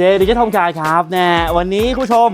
เจดิจิทัลการครับนะวันนี้คุณผู้ชม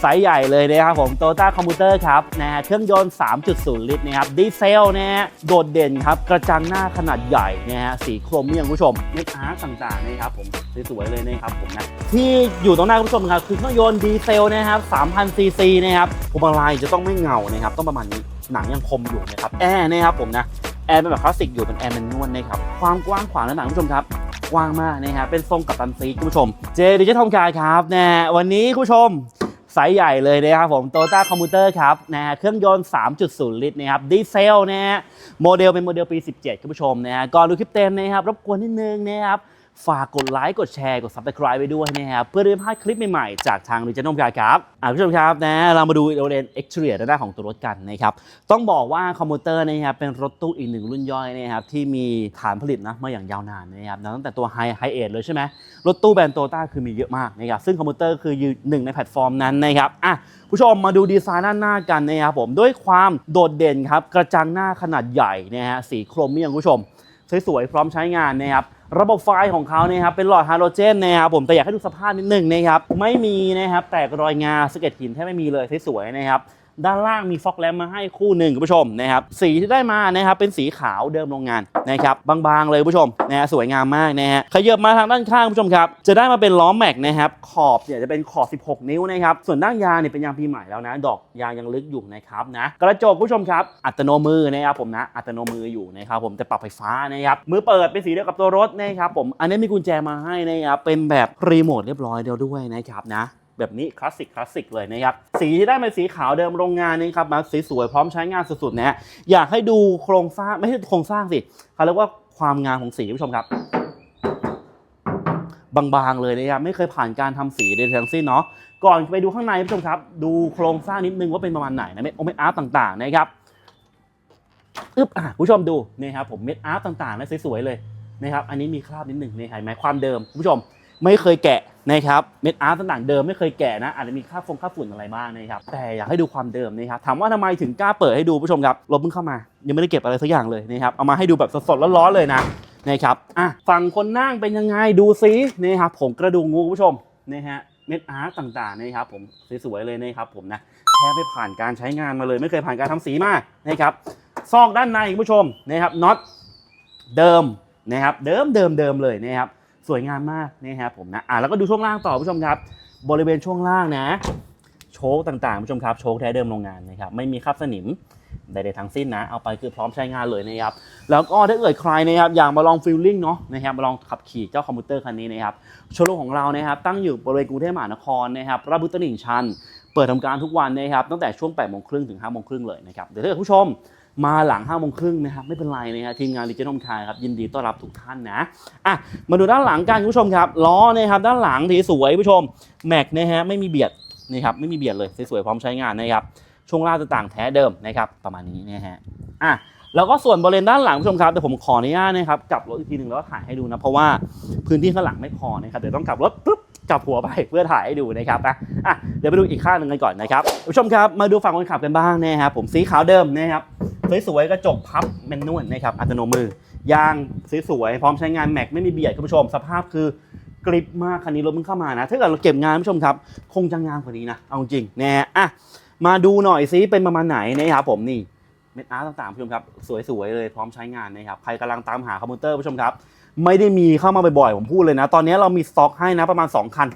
ไซส์ใหญ่เลยนะครับผมโตต้าคอมพิวเตอร์ครับนะฮะเครื่องยนต์ 3.0 ลิตรนะครับดีเซลนะฮะโดดเด่นครับ กระจังหน้าขนาดใหญ่นะฮะสีโครเมียมคุณผู้ชมเม็ดอาร์ตต่างๆนะครับผมสวยๆเลยนะครับผมนะที่อยู่ตรงหน้าคุณผู้ชมครับคือเครื่องยนต์ดีเซลนะครับ 3,000 ซีซีนะครับพวงมาลัยจะต้องไม่เงานะครับต้องประมาณนี้หนังยังคมอยู่นะครับแอร์นะครับผมนะ แอร์เป็นแบบคลาสสิกอยู่เป็นแอร์แมนนวลนะครับความกว้างขวางและหนังคุณผู้ชมครับกว้างมากนะฮะเป็นทรงกับตันซีคุณผู้ชม เจดิจิทัลกายครับนะวันนี้คุณผู้ชมไซส์ใหญ่เลยนะครับผมโตต้าคอมพิวเตอร์ครับนะฮะเครื่องยนต์ 3.0 ลิตรนะครับดีเซลนะฮะโมเดลเป็นโมเดลปี 17 คุณผู้ชมนะฮะก่อนดูคลิปเต็มนะครับรบกวนนิดนึงนะครับ ฝากกดไลค์กดแชร์กด subscribe ไปด้วยนะครับเพื่อได้ไม่พลาดคลิปใหม่ๆ จากทางดิจิทัลการครับอ่าคุณผู้ชมครับนะเรามาดูโดเรนเอ็กซ์เทียด้านหน้าของตัวรถกันนะครับต้องบอกว่าคอมพิวเตอร์นะครับเป็นรถตู้อีกหนึ่งรุ่นย่อยนะครับที่มีฐานผลิตนะมาอย่างยาวนานนะครับตั้งแต่ตัวไฮไฮเอทเลยใช่ไหมรถตู้แบรนด์โตต้าคือมีเยอะมากนะครับซึ่งคอมพิวเตอร์คือยืนหนึ่งในแพลตฟอร์มนั้นนะครับอะผู้ชมมาดูดีไซน์ด้านหน้ากันนะครับผมด้วยความโดดเด่นครับกระจังหน้าขนาดใหญ่นะฮะสีโครเมียมคุณผู้ชมสวยๆพร้อมใช้งานนะครับ ระบบไฟของเขาเนี่ยครับเป็นหลอดไฮโดรเจนนะครับผมแต่อยากให้ดูสภาพนิดหนึ่งนะครับไม่มีนะครับแตกรอยงาสะเก็ดหินแทบไม่มีเลยสวยๆนะครับ ด้านล่างมีฟอกแลมมาให้คู่หนึ่งคุณผู้ชมนะครับสีที่ได้มานะครับเป็นสีขาวเดิมโรงงานนะครับบางๆเลยคุณผู้ชมนะฮะสวยงามมากนะฮะขยับมาทางด้านข้างคุณผู้ชมครับจะได้มาเป็นล้อแม็กนะครับขอบเนี่ยจะเป็นขอบ 16 นิ้วนะครับส่วนด้านยางเนี่ยเป็นยางปีใหม่แล้วนะ ดอกยางยังลึกอยู่นะครับนะกระจกคุณผู้ชมครับอัตโนมือนะครับผมนะอัตโนมืออยู่นะครับผมจะปรับไฟฟ้านะครับมือเปิดเป็นสีเดียวกับตัวรถนะครับผมอันนี้มีกุญแจมาให้นะครับเป็นแบบรีโมทเรียบร้อยเดียวด้วยนะครับนะ แบบนี้คลาสสิกคลาสสิกเลยนะครับสีที่ได้เป็นสีขาวเดิมโรงงานนะครับมาสีสวยพร้อมใช้งานสุดๆนะฮะอยากให้ดูโครงสร้างไม่ใช่โครงสร้างสิเขาเรียกว่าความงามของสีผู้ชมครับบางๆเลยนะครับไม่เคยผ่านการทำสีใดๆทั้งสิ้นเนาะก่อนไปดูข้างในผู้ชมครับ ดูโครงสร้างนิดนึงว่าเป็นประมาณไหนนะเม็ดโอเม็ดอาร์ตต่างๆนะครับอึ๊บอะผู้ชมดูนี่ครับผมเม็ดอาร์ตต่างๆนะสวยๆเลยนะครับอันนี้มีคราบนิดหนึ่งในห็นไหมความเดิมผู้ชม ไม่เคยแกะนะครับเม็ดอาร์ตต่างเดิมไม่เคยแกะนะอาจจะมีค่าฟงค่าฝุ่นอะไรบ้างนะครับแต่อยากให้ดูความเดิมนะครับถามว่าทำไมถึงกล้าเปิดให้ดูผู้ชมครับรถเพิ่งเข้ามา ยังไม่ได้เก็บอะไรสักอย่างเลยนะครับเอามาให้ดูแบบสดๆร้อนๆเลยนะนะครับอะฝั่งคนนั่งเป็นยังไงดูซินี่ครับผมกระดูกงูผู้ชมนี่ฮะเม็ดอาร์ตต่างๆนะครับผมสวยๆเลยนะครับผมนะแทบไม่ผ่านการใช้งานมาเลย ไม่เคยผ่านการทำสีมานะครับซอกด้านในคุณผู้ชมนะครับน็อตเดิมนะครับเดิมเดิมเดิมเลยนะครับ สวยงามมากนะครับผมนะอะแล้วก็ดูช่วงล่างต่อผู้ชมครับ บริเวณช่วงล่างนะ โชคต่างๆผู้ชมครับโชคแท้เดิมโรงงานนะครับไม่มีคราบสนิมใดๆทั้งสิ้นนะเอาไปคือพร้อมใช้งานเลยนะครับแล้วก็ถ้าเกิดใครนะครับอยากมาลองฟิลลิ่งเนาะนะครับมาลองขับขี่เจ้าคอมพิวเตอร์คันนี้นะครับโชว์รูมของเรานะครับตั้งอยู่บริเวณกรุงเทพมหานครนะครับราชบุรีตลิ่งชัน เปิดทำการทุกวันนะครับตั้งแต่ช่วง8โมงครึ่งถึง5โมงครึ่งเลยนะครับเดี๋ยวถ้าเกิดผู้ชม มาหลัง5โมงครึ่งนะครับไม่เป็นไรนะฮะทีมงานดิจิทัลคายครับยินดีต้อนรับทุกท่านนะอะมาดูด้านหลังกันคุณผู้ชมครับล้อนะครับด้านหลังที่สวยผู้ชมแม็กนะฮะไม่มีเบียดนี่ครับไม่มีเบียดเลยสวยๆพร้อมใช้งานนะครับช่วงล่างต่างแท้เดิมนะครับประมาณนี้นะฮะอะแล้วก็ส่วนบริเวณด้านหลังผู้ชมครับเดี๋ยวผมขออนุญาตนะครับกลับรถอีกทีหนึ่งแล้วก็ถ่ายให้ดูนะเพราะว่าพื้นที่ข้างหลังไม่พอนะครับเดี๋ยวต้องกลับรถปุ๊บกลับหัวไปเพื่อถ่ายให้ดูนะครับนะอะเดี๋ยวไปดูอีกข้างหนึ่งกันก่อนนะครับผู้ชมครับมาดูฝั่งคนขับกันบ้างนะครับผมสีขาวเดิมนะครับ สวยๆกระจกพับแมนนวลนะครับอัตโนมือยางสวยๆพร้อมใช้งานแม็กไม่มีเบียดคุณผู้ชม สภาพคือกริบมากคันนี้รถมึงเข้ามานะ ถ้าเกิดเราเก็บงานคุณผู้ชมครับ คงจะงามกว่านี้นะ เอาจริงนะฮะอะมาดูหน่อยซิเป็นประมาณไหนนะครับผมนี่เม็ดอาร์ตต่างๆผู้ชมครับ สวยๆเลยพร้อมใช้งานนะครับใครกำลังตามหาคอมพิวเตอร์ผู้ชมครับ ไม่ได้มีเข้ามาบ่อยๆผมพูดเลยนะ ตอนนี้เรามีสต็อกให้นะประมาณ 2 คัน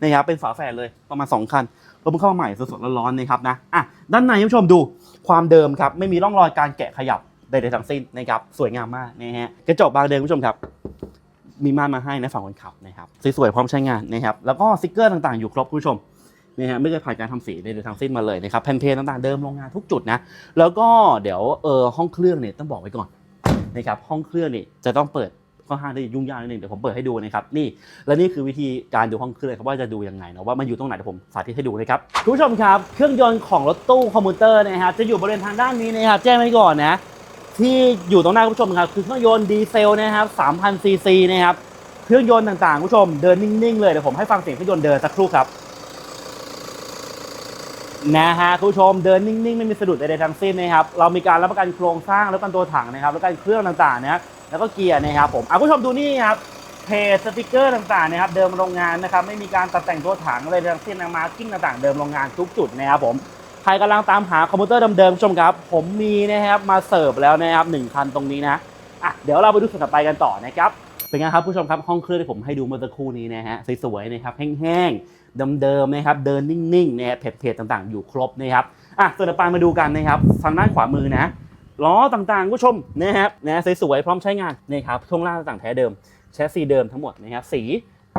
นะครับเป็นฝาแฝดเลยประมาณ 2 คัน รถมึงเข้ามาใหม่สดๆร้อนๆนะครับนะอะด้านในคุณผู้ชมดูความเดิมครับไม่มีร่องรอยการแกะขยับใดๆทั้งสิ้นนะครับสวยงามมากนะฮะกระจกบานเดิมคุณผู้ชมครับ มีม่านมาให้นะฝั่งคนขับนะครับสวยๆพร้อมใช้งานนะครับแล้วก็สติกเกอร์ต่างๆอยู่ครบคุณผู้ชมนะฮะไม่เคยผ่านการทำสีใดๆทั้งสิ้นมาเลยนะครับแผ่นเพลต่างๆเดิมโรงงานทุกจุดนะแล้วก็เดี๋ยวเออห้องเครื่องเนี่ยต้องบอกไว้ก่อนนะครับห้องเครื่องเนี่ยจะต้องเปิด ค่อนข้างได้ยุ่งยากนิดนึงเดี๋ยวผมเปิดให้ดูนะครับนี่และนี่คือวิธีการดูห้องเครื่องครับว่าจะดูยังไงนะว่ามันอยู่ตรงไหนเดี๋ยวผมสาธิตให้ดูนะครับคุณผู้ชมครับเครื่องยนต์ของรถตู้คอมพิวเตอร์นะครับจะอยู่บริเวณทางด้านนี้นะครับแจ้งไว้ก่อนนะที่อยู่ตรงหน้าคุณผู้ชมครับคือเครื่องยนต์ดีเซลนะครับ3,000ซีซีนะครับเครื่องยนต์ต่างๆคุณผู้ชมเดินนิ่งๆเลยเดี๋ยวผมให้ฟังเสียงเครื่องยนต์เดินสักครู่ครับนะฮะคุณผู้ชมเดินนิ่งๆ ไม่มีสะดุดใดๆทั้งสิ้นนะครับเรามีการรับประกันโครงสร้างรับประกันตัวถังนะครับรับประกันเครื่องต่างๆนะ แล้วก็เกียร์นะครับผมอะผู้ชมดูนี่ครับเพจสติกเกอร์ต่างๆนะครับเดิมโรงงานนะครับไม่มีการตัดแต่งตัวถังอะไรทั้งสิ้นนะมาร์กิ้งต่างๆเดิมโรงงานทุกจุดนะครับผมใครกำลังตามหาคอมพิวเตอร์เดิมๆผู้ชมครับ ผมมีนะครับมาเสิร์ฟแล้วนะครับหนึ่งคันตรงนี้นะอะเดี๋ยวเราไปดูส่วนต่อไปกันต่อนะครับเป็นไงครับผู้ชมครับห้องเครื่องที่ผมให้ดูเมื่อสักครู่นี้นะฮะสวยๆนะครับแห้งๆเดิมๆนะครับเดินนิ่งๆนะครับเพจๆต่างๆ อยู่ครบนะครับอะส่วนต่อไปมาดูกันนะครับทางด้านขวามือนะ ล้อต่างๆผู้ชมนะครับนะสวยๆพร้อมใช้งานนี่ครับช่วงล่างต่างแท้เดิมแชสซีเดิมทั้งหมดนะครับสี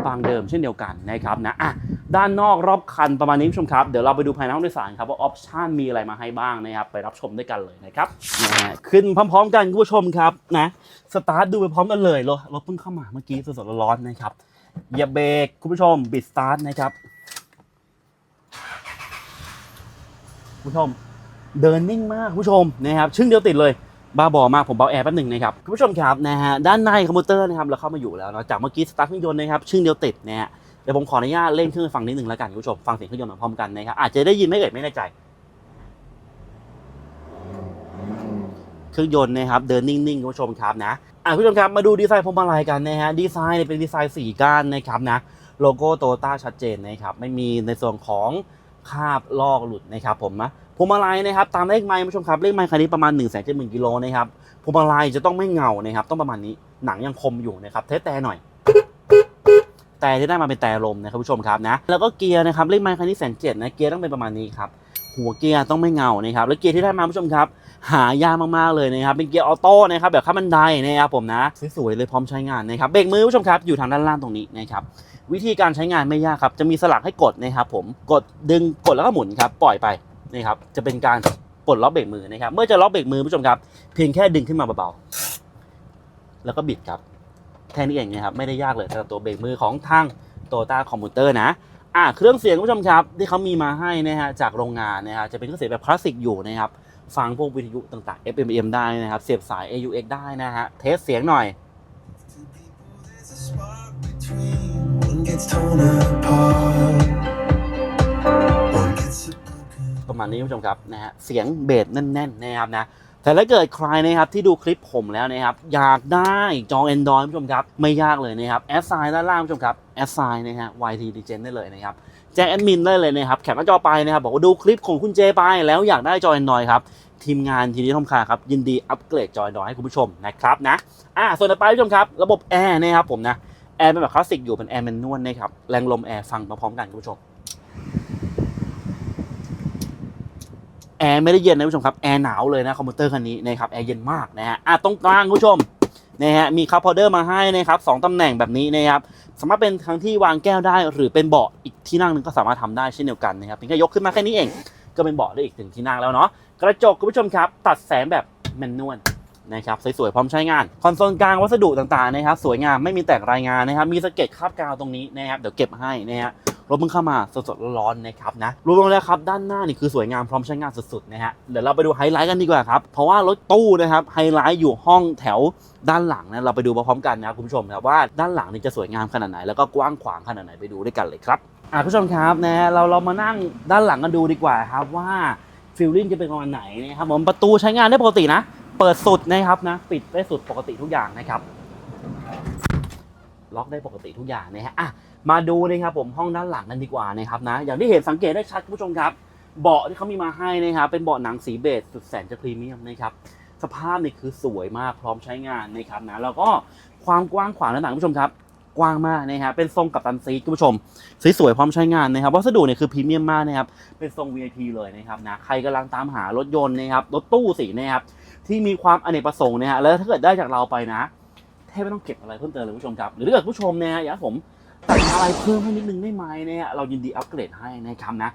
บางเดิมเช่นเดียวกันนะครับนะอะด้านนอกรอบคันประมาณนี้ผู้ชมครับ เดี๋ยวเราไปดูภายในห้องโดยสารครับว่าออปชันมีอะไรมาให้บ้างนะครับไปรับชมด้วยกันเลยนะครับนะฮะขึ้นพร้อม ๆ กันคุณผู้ชมครับนะสตาร์ทดูไปพร้อมกันเลยรถรถเพิ่งเข้ามาเมื่อกี้สดๆร้อนๆนะครับเหยียบเบรกคุณผู้ชมบิดสตาร์ทนะครับคุณผู้ชม เดินนิ่งมากคุณผู้ชมนะครับชึ่งเดียวติดเลยบ้าบอมากผมเบาแอร์แป๊บหนึ่งนะครับคุณผู้ชมครับนะฮะด้านในคอมพิวเตอร์นะครับเราเข้ามาอยู่แล้วเนาะจากเมื่อกี้สตาร์ทเครื่องยนต์นะครับชึ่งเดียวติดนะฮะเดี๋ยวผมขออนุญาตเล่นเครื่องฟังนิดหนึ่งแล้วกันคุณผู้ชมฟังเสียงเครื่องยนต์พร้อมกันนะครับอาจจะได้ยินไม่เอ่ยไม่แน่ใจ เครื่องยนต์นะครับเดินนิ่งๆคุณผู้ชมครับนะอะคุณผู้ชมครับมาดูดีไซน์พวงมาลัยกันนะฮะดีไซน์เป็นดีไซน์สี่ก้านนะครับนะโลโก้โตต้าชัดเจนนะครับไม่มีในส่วนของคาบลอกหลุดนะครับผมนะ พวงมาลัยนะครับตามเลขไมล์คุณผู้ชมครับเลขไมล์คันนี้ประมาณ1นึ่งแสนเจ็ดหมื่นกิโลนะครับพวงมาลัยจะต้องไม่เงานะครับต้องประมาณนี้หนังยังคมอยู่นะครับเทสแต่หน่อย แต่ที่ได้มาเป็นแต่ลมนะครับผู้ชมครับนะแล้วก็เกียร์นะครับเลขไมล์คันนี้แสนเจ็ดนะเกียร์ต้องเป็นประมาณนี้ครับหัวเกียร์ต้องไม่เงานะครับแล้วเกียร์ที่ได้มาผู้ชมครับ หายากมากๆเลยนะครับเป็นเกียร์ออโต้นะครับแบบข้ามบันไดนะครับผมนะสวยๆเลยพร้อมใช้งานนะครับเบรกมือผู้ชมครับอยู่ทางด้านล่างตรงนี้นะครับวิธีการใช้งานไม่ยากครับจะมีสลักให้กดนะครับผมกดดึงกดแล้วก็หมุนครับปล่อยไป นะครับจะเป็นการปลดล็อกเบรกมือนะครับ เมื่อจะล็อกเบรกมือผู้ชมครับ เพียงแค่ดึงขึ้นมาเบาๆแล้วก็บิดครับแค่นี้เองนะครับไม่ได้ยากเลยสำหรับตัวเบรกมือของทางโตต้าคอมพิวเตอร์นะอะเครื่องเสียงผู้ชมครับ ที่เขามีมาให้นะฮะจากโรงงานนะฮะจะเป็นเครื่องเสียงแบบคลาสสิกอยู่นะครับฟังพวกวิทยุต่างๆ FM AM ได้นะครับ เสียบสาย AUX ได้นะฮะเทสเสียงหน่อย gets torn apart, one gets. ประมาณนี้คุณผู้ชมครับนะฮะเสียงเบสแน่นๆนะครับนะแต่ถ้าเกิดใครนะครับที่ดูคลิปผมแล้วนะครับอยากได้จอ Android คุณผู้ชมครับไม่ยากเลยนะครับแอดไซน์ด้านล่างคุณผู้ชมครับแอดไซน์นะฮะ YT d g e n ได้เลยนะครับแจ้งแอดมินได้เลยนะครับแคปหน้าจอไปนะครับบอกว่าดูคลิปของคุณเจไปแล้วอยากได้จอ Android ครับทีมงานทีนี้ทอมคาครับยินดีอัปเกรดจอ Android ให้คุณผู้ชมนะครับนะอ่าส่วนต่อไปคุณผู้ชมครับระบบแอร์นะครับผมนะแอร์เป็นแบบคลาสสิกอยู่เป็นแอร์แมนนวลนะครับแรงลมแอร์ฟังพร้อมกันคุณผู้ชม แอร์ไม่ได้เย็นนะคุณผู้ชมครับ แอร์หนาวเลยนะคอมพิวเตอร์คันนี้นะครับแอร์เย็นมากนะฮะอะตรงกลางคุณผู้ชมนะฮะมีคัพพอเดอร์มาให้นะครับสองตำแหน่งแบบนี้นะครับสามารถเป็นทั้งที่วางแก้วได้ หรือเป็นเบาะอีกที่นั่งหนึ่งก็สามารถทำได้เช่นเดียวกันนะครับเพียงแค่ยกขึ้นมาแค่นี้เอง ก็เป็นเบาะได้อีกหนึ่งที่นั่งแล้วเนาะกระจกคุณผู้ชมครับ ตัดแสงแบบแมนนวลนะครับสวยๆพร้อมใช้งาน คอนโซลกลางวัสดุต่างๆนะครับ สวยงามไม่มีแตกรายงานนะครับ มีสเก็ดคาบกาวตรงนี้นะครับเดี๋ยวเก็บให้นะฮะ รถเพิ่งเข้ามาสดๆร้อนๆนะครับนะรวมๆแล้วครับด้านหน้านี่คือสวยงามพร้อมใช้งานสุดๆนะฮะเดี๋ยวเราไปดูไฮไลท์กันดีกว่าครับเพราะว่ารถตู้นะครับไฮไลท์อยู่ห้องแถวด้านหลังนะเราไปดูพร้อมกันนะครับคุณผู้ชมครับว่าด้านหลังนี่จะสวยงามขนาดไหนแล้วก็กว้างขวางขนาดไหนไปดูด้วยกันเลยครับอะคุณผู้ชมครับนะเราเรามานั่งด้านหลังกันดูดีกว่าครับว่าฟิลลิ่งจะเป็นประมาณไหนนะครับผมประตูใช้งานได้ปกตินะ เปิดสุดนะครับนะ ปิดได้สุดปกติทุกอย่างนะครับ ล็อกได้ปกติทุกอย่างนะฮะอะมาดูนะครับผมห้องด้านหลังกันดีกว่านะครับนะอย่างที่เห็นสังเกตได้ชัดคุณผู้ชมครับ เบาะที่เขามีมาให้นะครับเป็นเบาะหนังสีเบจสุดแสนจะพรีเมียมนะครับสภาพนี่คือสวยมากพร้อมใช้งานนะครับนะแล้วก็ความกว้างขวางด้านหลังคุณผู้ชมครับกว้างมากนะครับเป็นทรงกับตันซีทคุณผู้ชมสวยๆพร้อมใช้งานนะครับวัสดุเนี่ยคือพรีเมียมมากนะครับเป็นทรง VIP เลยนะครับนะใครกำลังตามหารถยนต์นะครับรถตู้สีนะครับที่มีความอเนกประสงค์นะฮะแล้วถ้าเกิดได้จากเราไปนะ ทบไม่ต้องเก็บอะไรเพิ่มเติมเลยผู้ชมครับ หรือถ้าเกิดผู้ชมเนี่ยอยากให้ผมแต่งอะไรเพิ่มให้นิดนึงได้ไหมเนี่ยเรายินดีอัปเกรดให้นะครับนะ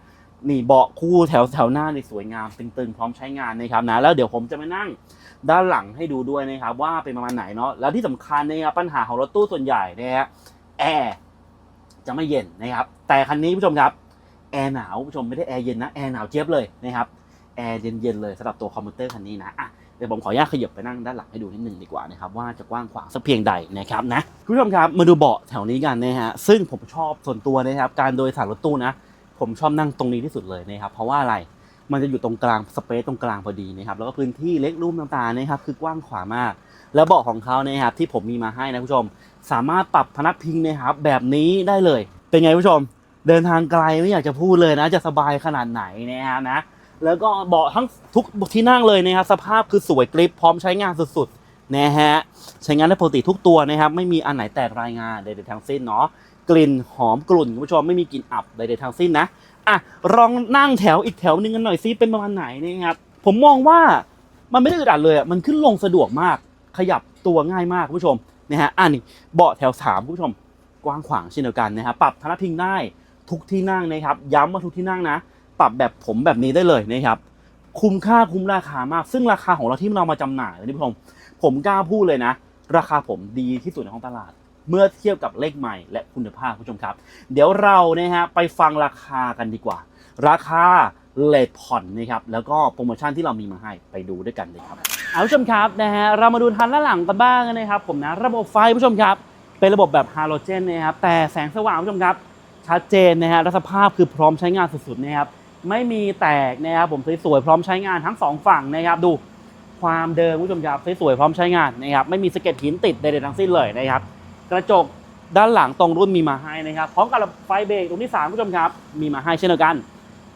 นี่เบาะคู่แถวแถวหน้าในสวยงามตึงๆพร้อมใช้งานนะครับนะแล้วเดี๋ยวผมจะมานั่งด้านหลังให้ดูด้วยนะครับว่าเป็นประมาณไหนเนาะแล้วที่สำคัญนะครับปัญหาของรถตู้ส่วนใหญ่นะฮะแอร์จะไม่เย็นนะครับ แต่คันนี้ผู้ชมครับแอร์หนาวผู้ชมไม่ได้แอร์เย็นนะแอร์หนาวเจี๊ยบเลยนะครับแอร์เย็นๆเลยสำหรับตัวคอมพิวเตอร์คันนี้นะอะ ดี๋ยวผมขออนุญาตขยับไปนั่งด้านหลังให้ดูนิดนึงดีกว่านะครับว่าจะกว้างขวางสักเพียงใดนะครับนะคุณผู้ชมครับมาดูเบาะแถวนี้กันนะฮะซึ่งผมชอบส่วนตัวนะครับการโดยสารรถตู้นะ ผมชอบนั่งตรงนี้ที่สุดเลยนะครับเพราะว่าอะไรมันจะอยู่ตรงกลางสเปซตรงกลางพอดีนะครับแล้วก็พื้นที่เล็กรูมต่างๆนะครับคือกว้างขวางมาก แล้วเบาะของเขานะครับที่ผมมีมาให้นะคุณผู้ชม สามารถปรับพนักพิงนะครับแบบนี้ได้เลย เป็นไงคุณผู้ชม เดินทางไกลไม่อยากจะพูดเลยนะ จะสบายขนาดไหนนะฮะนะ แล้วก็เบาะทั้งทุกที่นั่งเลยนะครับสภาพคือสวยกริปพร้อมใช้งานสุดๆนะฮะใช้งานได้ปกติทุกตัวนะครับไม่มีอันไหนแตกรายงานใดๆทั้งสิ้นเนาะกลิ่นหอมกลุ่นคุณผู้ชมไม่มีกลิ่นอับใดๆทั้งสิ้นนะอะลองนั่งแถวอีกแถวหนึ่งกันหน่อยซิเป็นประมาณไหนนะครับผมมองว่ามันไม่ได้อึดอัดเลยอะมันขึ้นลงสะดวกมาก ขยับตัวง่ายมากคุณผู้ชมนะฮะอะนี่เบาะแถวสามคุณผู้ชมกว้างขวางเช่นเดียวกันนะครับปรับพนักพิงได้ทุกที่นั่งนะครับ ย้ำว่าทุกที่นั่งนะ ปรับแบบผมแบบนี้ได้เลยนะครับ คุ้มค่าคุ้มราคามาก ซึ่งราคาของเราที่เรามาจำหน่ายนี่ผมผมกล้าพูดเลยนะ ราคาผมดีที่สุดในท้องตลาด เมื่อเทียบกับเลขใหม่และคุณภาพผู้ชมครับ เดี๋ยวเรานะฮะไปฟังราคากันดีกว่า ราคาเลทผ่อนนะครับแล้วก็โปรโมชั่นที่เรามีมาให้ไปดูด้วยกันเลยครับเอาผู้ชมครับนะฮะเรามาดูทันด้านหลังกันบ้างนะครับ ผมนะระบบไฟผู้ชมครับ เป็นระบบแบบฮาโลเจนนะครับแต่แสงสว่างผู้ชมครับชัดเจนนะฮะและสภาพคือพร้อมใช้งานสุดๆนะครับ ไม่มีแตกนะครับผมสวยๆพร้อมใช้งานทั้งสองฝั่งนะครับดูความเดิมผู้ชมครับสวยๆพร้อมใช้งานนะครับไม่มีสะเก็ดหินติดใดๆทั้งสิ้นเลยนะครับกระจกด้านหลังตรงรุ่นมีมาให้นะครับพร้อมกับไฟเบรกตรงที่สามผู้ชมครับมีมาให้เช่นเดียวกัน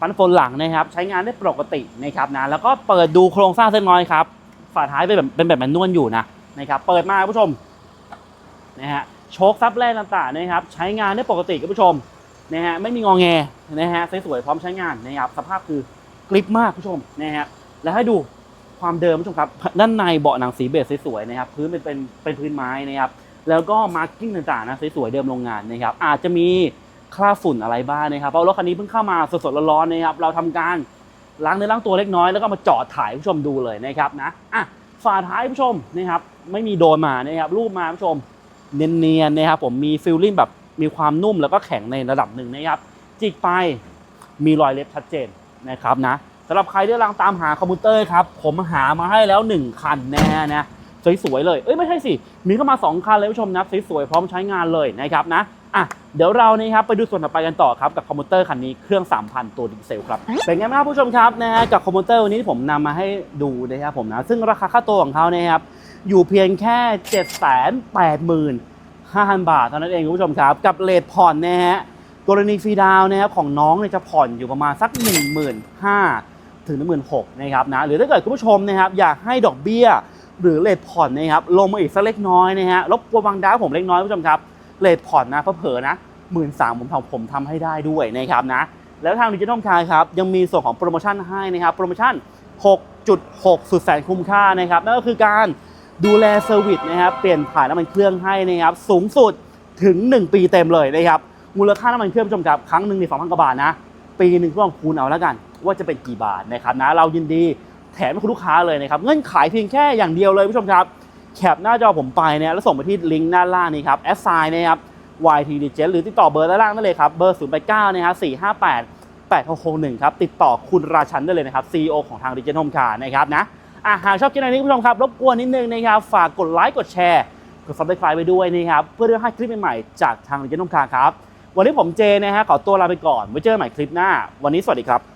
ปันโฟนหลังนะครับใช้งานได้ปกตินะครับนะแล้วก็เปิดดูโครงสร้างเส้นน้อยครับฝาท้ายเป็นแบบเป็นแบบแมนนวลอยู่นะนะครับเปิดมาผู้ชมนะฮะโชคซับแรกต่างๆนะครับใช้งานได้ปกติคุณผู้ชม นะฮะไม่มีงอแงนะฮะสวยๆพร้อมใช้งานนะครับสภาพคือกริปมากคุณผู้ชมนะฮะแล้วให้ดูความเดิมคุณผู้ชมครับด้านในเบาะหนังสีเบจสวยๆนะครับพื้นเป็นเป็นเป็นพื้นไม้นะครับแล้วก็มาร์กิ้งต่างๆนะสวยๆเดิมโรงงานนะครับอาจจะมีคราบฝุ่นอะไรบ้างนะครับเพราะรถคันนี้เพิ่งเข้ามาสดๆร้อนๆนะครับเราทำการล้างเนื้อล้างตัวเล็กน้อยแล้วก็มาจอดถ่ายผู้ชมดูเลยนะครับนะอะฝาท้ายผู้ชมนะครับไม่มีโดนมานะครับรูปมาผู้ชมเนียนๆนะครับผมมีฟิลลิ่งแบบ มีความนุ่มแล้วก็แข็งในระดับหนึ่งนะครับ จิกไปมีรอยเล็บชัดเจนนะครับนะสำหรับใครที่กำลังตามหาคอมพิวเตอร์ครับ ผมหามาให้แล้ว 1 คันแน่นะสวยๆเลย เอ้ยไม่ใช่สิ มีเข้ามา 2 คันเลยผู้ชมนะสวยๆพร้อมใช้งานเลยนะครับนะอะเดี๋ยวเรานี่ครับไปดูส่วนต่อไปกันต่อครับกับคอมพิวเตอร์คันนี้เครื่อง 3,000 ตัวดีเซลครับ เป็นไงบ้างครับผู้ชมครับนะฮะกับคอมพิวเตอร์วันนี้ที่ผมนำมาให้ดูนะครับผมนะซึ่งราคาค่าตัวของเขาเนี่ยครับอยู่เพียงแค่ 7 8 0 0 0 5,000 บาทเท่านั้นเองคุณผู้ชมครับ กับเลทผ่อนนะฮะกรณีฟรีดาวน์นะครับของน้องเนี่ยจะผ่อนอยู่ประมาณสัก 1 5 0 0 0ถึง16,000นะครับนะหรือถ้าเกิดคุณผู้ชมนะครับอยากให้ดอกเบี้ย หรือเลทผ่อนนะครับลงมาอีกสักเล็กน้อยนะฮะรบกวนบางดาวผมเล็กน้อยคุณผู้ชมครับเลทผ่อนนะเผลอๆนะหมื่นสามผมทำผมทำให้ได้ด้วยนะครับนะแล้วทางดิจิทัลคายครับยังมีส่วนของโปรโมชั่นให้นะครับโปรโมชั่น 6.6 สุดแสนคุ้มค่านะครับนั่นก็คือการ ดูแลเซอร์วิสนะครับเปลี่ยนถ่ายน้ำมันเครื่องให้นะครับสูงสุดถึง 1 ปีเต็มเลยนะครับมูลค่าน้ำมันเครื่องผู้ชมครับครั้งหนึ่งใน2,000กว่าบาทนะ ปีหนึ่งก็ลองคูณเอาแล้วกัน ว่าจะเป็นกี่บาทนะครับนะเรายินดีแถมให้คุณลูกค้าเลยนะครับเงื่อนไขเพียงแค่อย่างเดียวเลยผู้ชมครับแคปหน้าจอผมไปเนี่ยแล้วส่งไปที่ลิงก์ด้านล่างนี้ครับแอสไซน์นะครับ YT d g หรือติดต่อเบอร์ด้านล่างได้เลยครับ เบอร์0 8 9นะครับ458 8661 ครับ ติดต่อคุณราชันได้เลยนะครับ CEO ของทาง Digital Home Car นะครับนะ อะหากชอบคลิปนี้คุณผู้ชมครับรบกวนนิดนึงนะครับฝากกดไลค์กดแชร์กด subscribe ไปด้วยนะครับเพื่อที่จะให้คลิปใหม่ๆจากทางเจนุ่มคาครับ วันนี้ผมเจนะฮะขอตัวลาไปก่อนไว้เจอกันใหม่คลิปหน้า วันนี้สวัสดีครับ